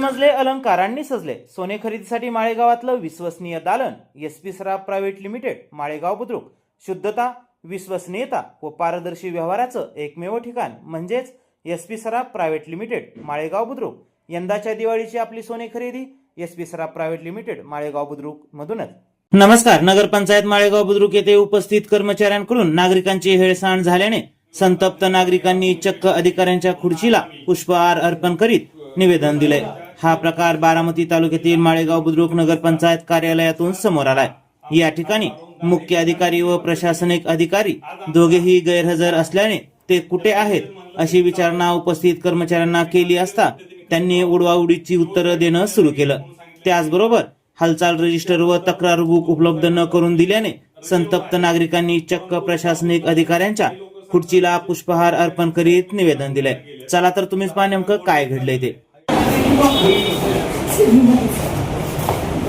मजले अलंकारांनी सजले. सोने खरेदीसाठी माळेगावातलं विश्वसनीय दालन S P Saraf private limited Malegaon Budruk. शुद्धता विश्वसनीयता व पारदर्शी व्यवहाराचं एकमेव ठिकाण म्हणजेच S P Saraf private limited Malegaon Budruk. यंदाच्या दिवाळीची आपली सोने खरेदी S P Saraf private limited Malegaon Budruk मधूनच. नमस्कार. नगरपंचायत माळेगाव बुद्रुक येथे उपस्थित कर्मचाऱ्यांकडून नागरिकांची हेळसांड झाल्याने संतप्त नागरिकांनी चक्क अधिकाऱ्यांच्या खुर्चीला पुष्पहार अर्पण करीत निवेदन दिले हा प्रकार बारामती तालुक्यातील माळेगाव बुद्रुक नगरपंचायत कार्यालयातून समोर आलाय. या ठिकाणी मुख्य अधिकारी व प्रशासनिक अधिकारी दोघेही गैरहजर असल्याने ते कुठे आहेत अशी विचारणा उपस्थित कर्मचाऱ्यांना केली असता त्यांनी उडवाउडीची उत्तरं देणं सुरू केलं. त्याचबरोबर हालचाल रजिस्टर व तक्रार बुक उपलब्ध न करून दिल्याने संतप्त नागरिकांनी चक्क प्रशासनिक अधिकाऱ्यांच्या खुर्चीला पुष्पहार अर्पण करीत निवेदन दिले चला तर तुम्हीच पहा नेमकं काय घडलंय ते.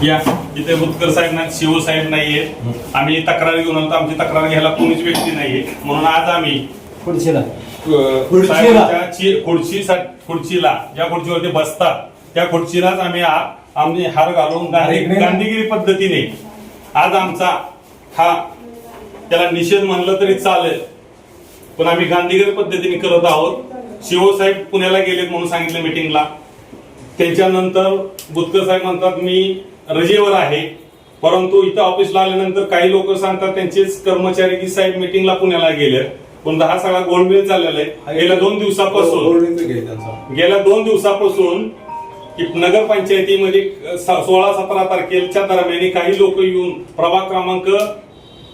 या इथे बुतकर साहेब नाही शिव साहेब नाहीये. आम्ही तक्रार घेऊन आलो आमची तक्रार घ्यायला कोणीच व्यक्ती नाहीये. म्हणून आज आम्ही खुर्चीला. अ, खुर्चीला. साहेबांच्या ची- खुर्ची खुर्चीला ज्या खुर्चीवरती बसतात त्या खुर्चीलाच आम्ही आ- आम्ही हार घालून गांधी-. गांधीगिरी पद्धतीने आज आमचा हा त्याला निषेध म्हणलं तरी चालेल. पण आम्ही गांधीगिरी पद्धतीने करत आहोत. शिवसाहेब पुण्याला गेलेत म्हणून सांगितलं मिटिंगला त्यांच्यानंतर बुतकर साहेब म्हणतात मी रजेवर आहे. परंतु इथं ऑफिसला आल्यानंतर काही लोक सांगतात त्यांचेच कर्मचारी की साहेब मिटिंगला पुण्याला गेले पण हा सगळा गोंधळ चाललेला आहे. गेल्या दोन दिवसापासून त्यांचा. गेल्या दोन दिवसापासून की नगरपंचायतीमध्ये सोळा सतरा तारखेच्या दरम्यान काही लोक येऊन प्रभाग क्रमांक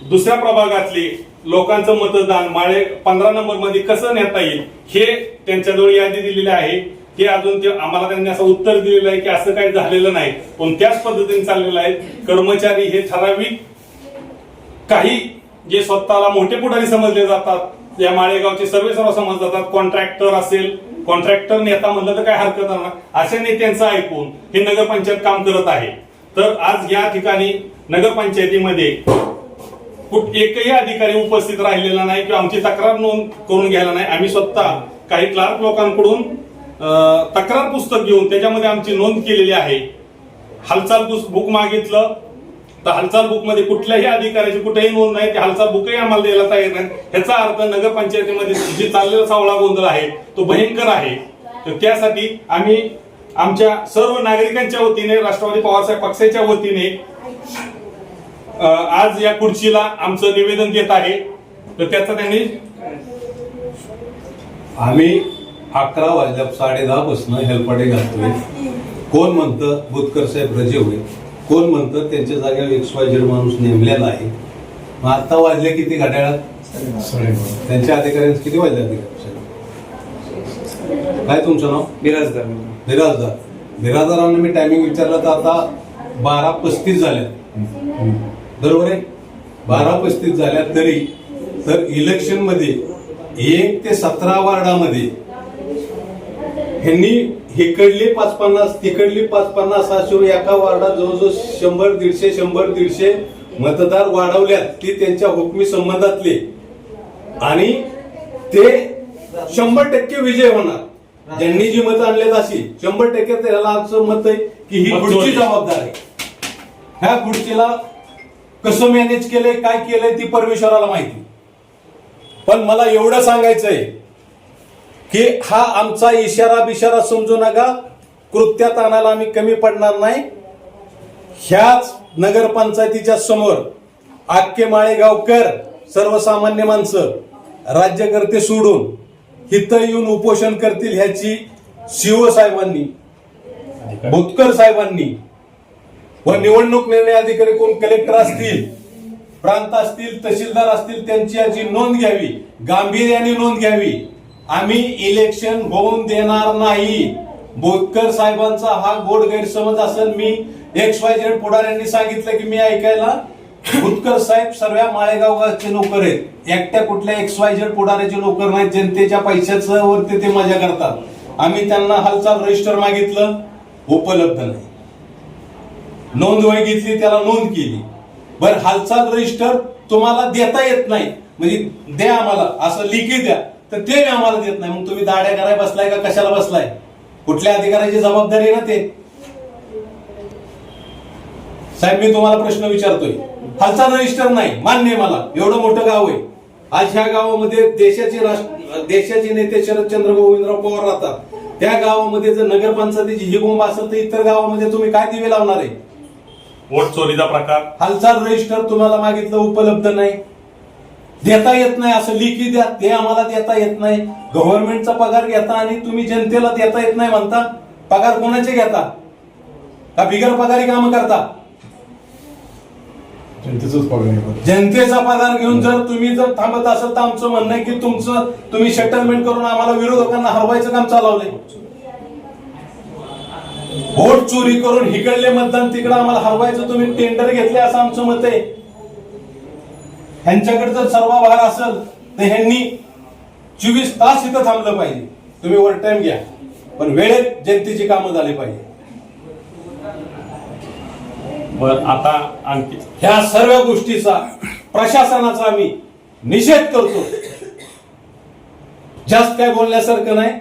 दुसऱ्या प्रभागातले लोकांचं मतदान माळे पंधरा नंबरमध्ये कसं नेता येईल हे त्यांच्याजवळ यादी दिलेली आहे. हे अजून ते आम्हाला त्यांनी असं उत्तर दिलेलं आहे की असं काही झालेलं नाही. पण त्याच पद्धतीने चाललेलं आहे. कर्मचारी हे ठराविक काही जे स्वतःला मोठे पुढारी समजले जातात या माळेगावचे सर्वे सर्व समजले जातात. कॉन्ट्रॅक्टर असेल कॉन्ट्रॅक्टर नेता म्हणलं तर काय हरकत नाही. अशा नेत्यांचं ऐकून हे नगरपंचायत काम करत आहे. तर आज या ठिकाणी नगरपंचायतीमध्ये कुठ एकही अधिकारी उपस्थित राहिलेला नाही किंवा आमची तक्रार नोंद करून घ्यायला नाही. आम्ही स्वतः काही क्लार्क लोकांकडून तक्रार पुस्तक घेऊन त्याच्यामध्ये आमची नोंद केलेली आहे. हालचाल पुस- बुक मागितलं. तर हालचाल बुकमध्ये कुठल्याही अधिकाऱ्याची कुठेही नोंद नाही. ते हालचाल बुकही आम्हाला द्यायला तयार नाही. ह्याचा अर्थ नगरपंचायतीमध्ये जे चाललेला सावळा गोंधळ आहे तो भयंकर आहे. तर त्यासाठी आम्ही आमच्या सर्व नागरिकांच्या वतीने राष्ट्रवादी पवारसाहेब पक्षाच्या वतीने आज या खुर्चीला आमचं निवेदन देत आहे. तर त्याचा त्यांनी आम्ही अकरा वाजल्या साडे दहा पासून हेलपाटे घालतोय. कोण म्हणतं बुतकर साहेब रजे होईल? कोण म्हणतं त्यांच्या जागेवर एक्स वाय झेड माणूस नेमलेला आहे? मग आता वाजले किती घड्याळात? त्यांच्या अधिकाऱ्यांचं किती वाजले अधिकारी? काय तुमचं नाव? बिराजदार. बिराजदार. बिराजदारांना मी टायमिंग विचारलं तर आता बारा पस्तीस झाल्या. बरोबर आहे? बारा पस्तीस झाल्या तरी तर इलेक्शनमध्ये एक ते सतरा वार्डामध्ये ह्यांनी हिकडली पाच पन्नास तिकडली पाच पन्नास असे एका वार्डात जवळजवळ शंभर दीडशे शंभर दीडशे मतदार वाढवल्यात ती त्यांच्या हुकमी संबंधातले. आणि ते शंभर टक्के विजय होणार. ज्यांनी जी मतं आणलेत अशी शंभर टक्के त्याला आमचं मत आहे की ही पुढची. जबाबदार आहे. ह्या खुर्चीला कसं मॅनेज केलंय काय केलंय ती परमेश्वराला माहिती. पण मला एवढं सांगायचंय की हा आमचा इशारा बिशारा समजू नका. कृत्यात आणायला आम्ही कमी पडणार नाही. ह्याच नगरपंचायतीच्या समोर आख्खे माळेगावकर सर्वसामान्य माणसं राज्यकर्ते सोडून हिथं येऊन उपोषण करतील ह्याची शिवसाहेबांनी भुतकर साहेबांनी व निवडणूक निर्णय अधिकारी कोण कलेक्टर असतील प्रांत असतील तहसीलदार असतील त्यांची याची नोंद घ्यावी गांभीर्याने नोंद घ्यावी. आम्ही इलेक्शन होऊन देणार नाही. बोतकर साहेबांचा हा गोड गैरसमज असेल. मी एक्स वाय झेड पुढाऱ्यांनी सांगितलं की मी ऐकायला भुतकर साहेब सर्व माळेगावचे नोकर आहेत. एकट्या कुठल्या एक्स वाय झेड पुढाऱ्याचे नोकर नाहीत. जनतेच्या पैशाचं वरती ते मजा करतात. आम्ही त्यांना हालचाल रजिस्टर मागितलं. उपलब्ध नाही. नोंद वय घेतली त्याला नोंद केली. बर हालचाल रजिस्टर तुम्हाला देता येत नाही. म्हणजे द्या आम्हाला. असं लिखी द्या. तर ते बी आम्हाला देत नाही. मग तुम्ही दाड्या करायला बसलाय का? कशाला बसलाय? कुठल्या अधिकाऱ्याची जबाबदारी ना ते? साहेब मी तुम्हाला प्रश्न विचारतोय. खालचा रजिस्टर नाही. मान्य आहे मला. एवढं मोठं गाव आहे. आज ह्या गावामध्ये देशाचे राष्ट्र देशाचे नेते शरदचंद्र गोविंदराव पवार राहतात. त्या गावामध्ये जर नगरपंचायतीची ही बोंब असेल तर इतर गावामध्ये तुम्ही काय दिवे लावणार आहे? वोट चोरीचा प्रकार. हालचाल रजिस्टर तुम्हाला मागितलं उपलब्ध नाही. देता येत नाही असं लिखी द्या. ते आम्हाला देता येत नाही. गव्हर्नमेंटचा पगार घेता आणि तुम्ही जनतेला देता येत नाही म्हणता. पगार कोणाचे घेता? का बिगर पगारी काम करता. जनतेचा पगार घेऊन जर तुम्ही जर थांबत असाल तर आमचं म्हणणं आहे की तुमचं तुम्ही सेटलमेंट करून आम्हाला विरोधकांना हरवायचं काम चालवलंय. वोट चोरी करून हिकडले मतदान तिकडे आम्हाला हरवायचं. तुम्ही टेंडर घेतले असं आमचं मत आहे. ह्यांच्याकडे जर सर्वाभार असेल तर ह्यांनी चोवीस तास इथं थांबलं पाहिजे. तुम्ही ओव्हर टाइम घ्या. पण वेळेत जनतेची कामं झाली पाहिजे. बर आता आणखी. ह्या सर्व गोष्टीचा प्रशासनाचा आम्ही निषेध करतो. जास्त काय बोलण्यासारखं नाही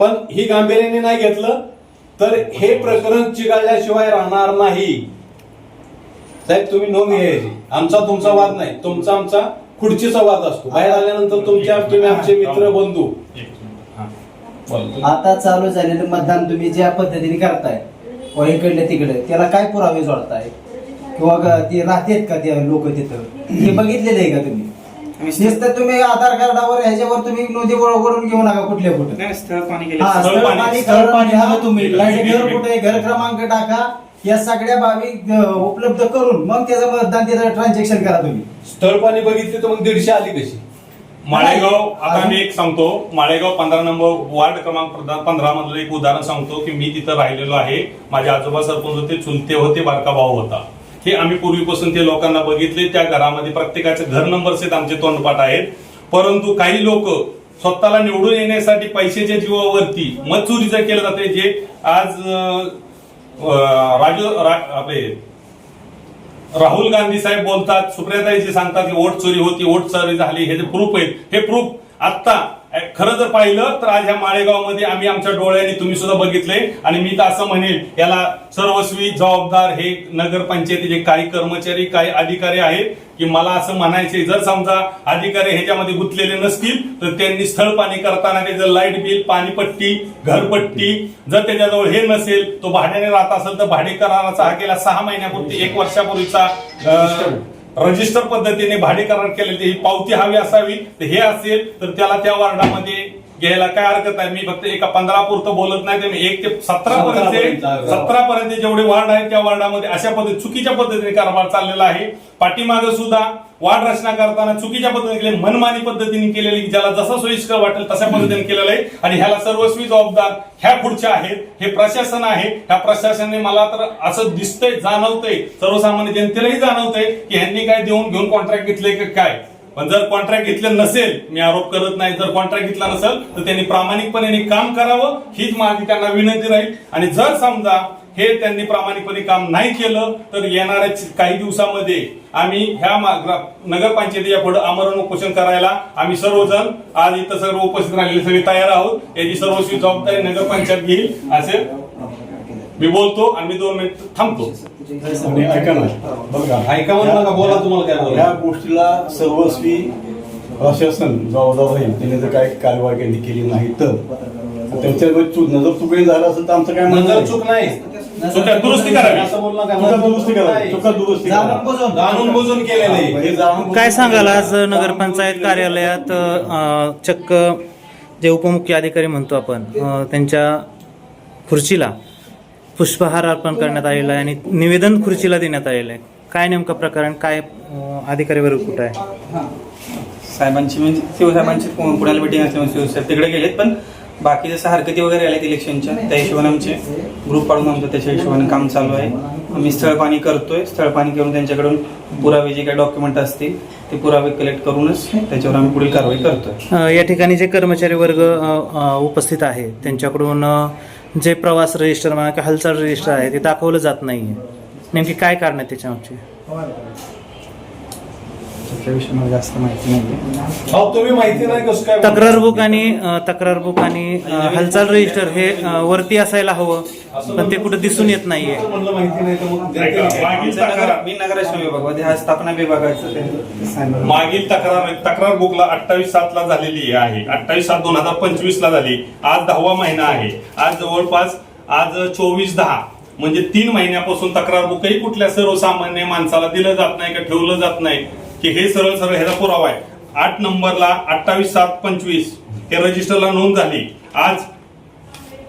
पण ही गांभीर्याने नाही घेतलं तर हे प्रकरण चिघळल्याशिवाय राहणार नाही. साहेब तुम्ही नोंद घ्यायची आमचा तुमचा वाद नाही. तुमचा आमचा खुर्चीचा वाद असतो. बाहेर आल्यानंतर तुमच्या तुम्ही आमचे मित्र बंधू. हा. आता चालू झालेलं मतदान तुम्ही ज्या पद्धतीने करताय व इकडले तिकडे त्याला काय पुरावे जोडताय? किंवा ते राहतेत का ते लोक तिथं? हे बघितलेलं आहे का तुम्ही? नुसतं तुम्ही आधार कार्डावर ह्याच्यावर तुम्ही नोंदी वळवून घेऊ नका कुठल्या कुठं. स्थळ पाणी हा, स्थळ तुम्ही. लाइट घर कुठे घर क्रमांक टाका. या सगळ्या बाबी अ, उपलब्ध करून मग त्याचं मतदान त्याचं ट्रान्झॅक्शन करा तुम्ही. स्थळ पाणी बघितली तर मग दीडशे आली कशी? माळेगाव आता मी एक सांगतो. माळेगाव पंधरा नंबर वार्ड क्रमांक पंधरा मधलं एक उदाहरण सांगतो की मी तिथं राहिलेलो आहे. माझे आजोबा सरपंच होते चुलते होते बारका भाऊ होता. हे आम्ही पूर्वीपासून ते लोकांना बघितले. त्या घरामध्ये प्रत्येकाचे घर नंबर सेट आमचे तोंडपाठ आहेत. परंतु काही लोक स्वतःला निवडून येण्यासाठी पैशाच्या जीवावरती मत चोरीचं केलं जाते जे आज अं, राजू रा- आपले राहुल गांधी साहेब बोलतात सुप्रियाताईजी सांगतात की वोट चोरी होती वोट चोरी झाली हे जे प्रूफ आहेत हे प्रूफ आत्ता खरं जर पाहिलं तर आज ह्या माळेगावमध्ये आम्ही आमच्या डोळ्यांनी तुम्ही सुद्धा बघितले. आणि मी तर असं म्हणेल याला सर्वस्वी जबाबदार हे नगरपंचायतीचे काही कर्मचारी काही अधिकारी आहेत की मला असं म्हणायचे जर समजा अधिकारी ह्याच्यामध्ये गुंतलेले नसतील तर त्यांनी स्थळ पाणी करताना त्याचं लाइट बिल पाणीपट्टी घरपट्टी जर त्याच्याजवळ हे नसेल तो भाड्याने राहत असेल तर भाडेकराराचा हा गेला सहा महिन्यापूर्वी एक वर्षापूर्वीचा रजिस्टर पद्धतीने भाडेकरण केलेली ही पावती हवी असावी तर हे असेल तर त्याला त्या वार्डामध्ये घ्यायला काय हरकत आहे मी फक्त एका पंधरा पुरतं बोलत नाही तर मी एक ते सतरा पर्यंत. सतरा पर्यंत जेवढे वार्ड आहेत त्या वार्डामध्ये अशा पद्धती चुकीच्या पद्धतीने कारभार चाललेला आहे पाठीमागे सुद्धा वार्ड रचना करताना चुकीच्या पद्धतीने केले मनमानी पद्धतीने केलेली ज्याला जसं सोयीस्कर वाटेल तशा पद्धतीने केलेलं आहे आणि ह्याला सर्वस्वी जबाबदार ह्या पुढच्या आहेत हे प्रशासन आहे. ह्या प्रशासनाने मला तर असं दिसतंय जाणवतंय सर्वसामान्य जनतेलाही जाणवतंय की ह्यांनी काय देऊन घेऊन कॉन्ट्रॅक्ट घेतले का काय. पण जर कॉन्ट्रॅक्ट घेतलं नसेल मी आरोप करत नाही जर कॉन्ट्रॅक्ट घेतला नसेल तर त्यांनी प्रामाणिकपणे काम करावं हीच माझी त्यांना विनंती राहील. आणि जर समजा हे त्यांनी प्रामाणिकपणे काम नाही केलं तर येणाऱ्या काही दिवसामध्ये आम्ही ह्या नगरपंचायतीच्या पुढे आमरण उपोषण करायला आम्ही सर्वजण आज इथं सर्व उपस्थित राहिलेले सगळे तयार आहोत. याची सर्वस्वी जबाबदारी नगरपंचायत घेईल असे मी बोलतो आणि मी दोन मिनिट थांबतो. ऐका ना ऐका बोला तुम्हाला काय ह्या बोला गोष्टीला सर्वस्वी प्रशासन जबाबदार राहील त्याने जर काही कारवाई त्यांनी केली नाही तर त्यांच्या चूक नजर चुकही झालं असेल तर आमचं काय नजर. चूक नाही. चुका दुरुस्ती करावी. चुका दुरुस्ती चूक करा नाही. चुका दुरुस्ती जाणून करा. बुजून जाणून बुजून केलेलं आहे. हे जाणून काय सांगाल आज नगरपंचायत कार्यालयात अ, चक्क जे उपमुख्य अधिकारी म्हणतो आपण अ, त्यांच्या खुर्चीला पुष्पहार अर्पण करण्यात आलेला आहे आणि निवेदन खुर्चीला देण्यात आलेलं आहे. काय नेमकं प्रकरण? काय अ, अधिकारी वर्ग कुठं आहे? साहेबांची म्हणजे शिवसाहेबांची पु- पुण्याला मिटिंग असल्यामुळे शिवसाहेब तिकडे गेलेत पण बाकी जसं हरकती वगैरे आल्यात इलेक्शनच्या त्या हिशोबाने आमचे ग्रुप काढून आमचं त्याच्या हिशोबाने काम चालू आहे. आम्ही स्थळपाणी करतोय. स्थळपाणी करून त्यांच्याकडून पुरावे जे काही डॉक्युमेंट असतील ते पुरावे कलेक्ट करूनच त्याच्यावर आम्ही पुढील कारवाई करतोय. या ठिकाणी जे कर्मचारी वर्ग उपस्थित आहे त्यांच्याकडून जे प्रवास रजिस्टर म्हणा हालचाल रजिस्टर आहे ते दाखवलं जात नाही नेमकी काय कारण आहे त्याच्यामागची? त्याच्याविषयी मला जास्त माहिती नाही अहो तुम्ही माहिती नाही कसं काय तक्रार बुक आणि अ, तक्रार बुक आणि अ, हालचाल रजिस्टर हे अ, वरती असायला हवं पण ते कुठं दिसून येत नाहीये. म्हणलं माहिती नाही तर मग ऐका, मागील तक्रार मी नगराश्रम विभाग हा स्थापना विभागाचं ते सांगितलं. मागील तक्रार तक्रार बुकला अठ्ठावीस सात ला झालेली आहे. अठ्ठावीस सात दोन हजार पंचवीस ला झाली. आज दहावा महिना आहे. आज जवळपास आज चोवीस दहा. म्हणजे तीन महिन्यापासून तक्रार बुकही कुठल्या सर्वसामान्य माणसाला दिलं जात नाही का ठेवलं जात नाही? की हे सरळ सरळ ह्याचा पुरावा आहे. आठ नंबरला अठ्ठावीस सात पंचवीस हे रजिस्टरला नोंद झाली. आज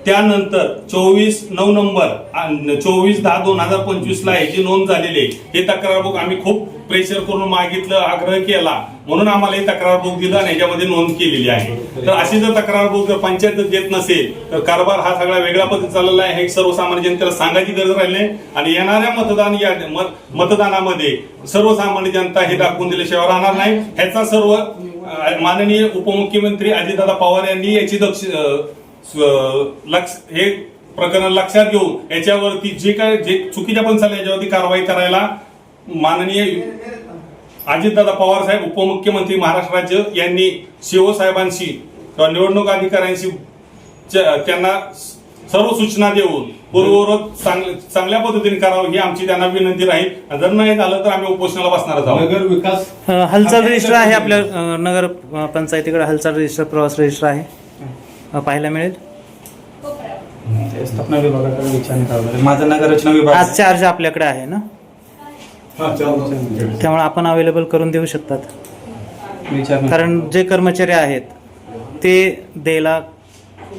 त्यानंतर चोवीस नऊ नंबर चोवीस दहा दोन हजार पंचवीस ला ह्याची नोंद झालेली आहे हे तक्रार बुक आम्ही खूप प्रेशर करून मागितलं आग्रह केला. म्हणून आम्हाला हे तक्रार बुक दिलं आणि याच्यामध्ये नोंद केलेली आहे. तर अशी जर तक्रार बुक जर पंचायत देत नसेल तर कारभार हा सगळा वेगळ्या पद्धतीने चाललेला आहे. हे सर्वसामान्य जनतेला सांगायची गरज राहिली नाही. आणि येणाऱ्या मतदान या मतदानामध्ये सर्वसामान्य जनता हे दाखवून दिल्याशिवाय राहणार नाही. ह्याचा सर्व माननीय उपमुख्यमंत्री अजितदादा पवार यांनी याची दक्ष लक्ष हे प्रकरण लक्षात घेऊन याच्यावरती जे काय जे चुकीच्या पण चालले याच्यावरती कारवाई करायला माननीय अजितदादा पवार साहेब उपमुख्यमंत्री महाराष्ट्र राज्य यांनी शिवसाहेबांशी किंवा निवडणूक अधिकाऱ्यांशी त्यांना सर्व सूचना देऊन पूर्ववत चांगल्या चांगल्या पद्धतीने करावं ही आमची त्यांना विनंती राहील. जर नाही झालं तर आम्ही उपोषणाला बसणारच आहोत. नगर विकास हालचाल रजिस्टर आहे आपल्या नगर पंचायतीकडे हालचाल रजिस्टर प्रवास रजिस्टर आहे. पाहायला मिळेल? ते स्थापना विभागाकडे विचारणे करावं लागेल माझा नगररचना विभाग. आज चार्ज आपल्याकडे आहे ना? हा. त्यामुळे आपण अवेलेबल करून देऊ शकतात. कारण जे कर्मचारी आहेत ते द्यायला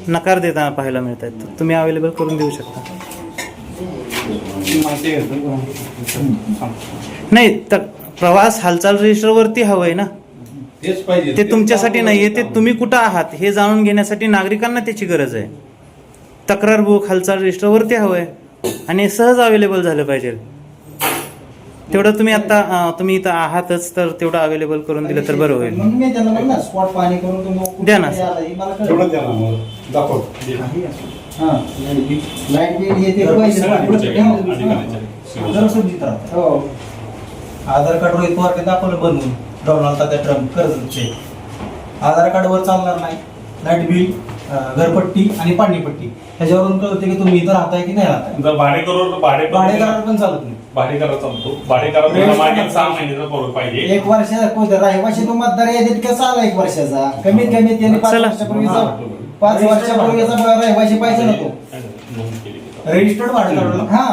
नकार देताना पाहायला मिळत आहेत तुम्ही अवेलेबल करून देऊ शकता. माहिती घेतो नाही तर प्रवास हालचाल रजिस्टरवरती हवंय ना? तेच पाहिजे ते तुमच्यासाठी नाहीये ते तुम्ही कुठं आहात हे जाणून घेण्यासाठी नागरिकांना त्याची गरज आहे. तक्रार बुक हालचाल रजिस्टरवरती हवंय. आणि सहज अवेलेबल झालं पाहिजे. तेवढं तुम्ही आता तुम्ही इथं आहातच तर तेवढं अवेलेबल करून दिलं तर बरं होईल. मग मी त्यांना म्हणलं ना स्पॉट पाणी करून तुम्ही द्या ना. हे हा हे. हो. आधार कार्ड रोहित पवारने दाखवलं बनवून. डोनाल्ड तात्या ट्रम्प कर्जचे. आधार कार्डवर चालणार नाही. लाइट बिल घरपट्टी आणि पाणीपट्टी. ह्याच्यावरून कळते की तुम्ही इथं राहताय की नाही राहताय. जर भाडेकरावर भाडे भाडेकरार पण चालत नाही. भाडेकरावर चालतो. सहा महिन्याचा पगार पाहिजे. एक वर्षाचा कोणता? रहिवाशी तो मतदार यादीत कसा आला एक वर्षाचा. कमीत कमी त्यांनी पाच चला. वर्षापूर्वीचा पाच वर्षापूर्वीचा रहिवाशी पाहिजे ना तो. रजिस्टर्ड भाडेकरार हा.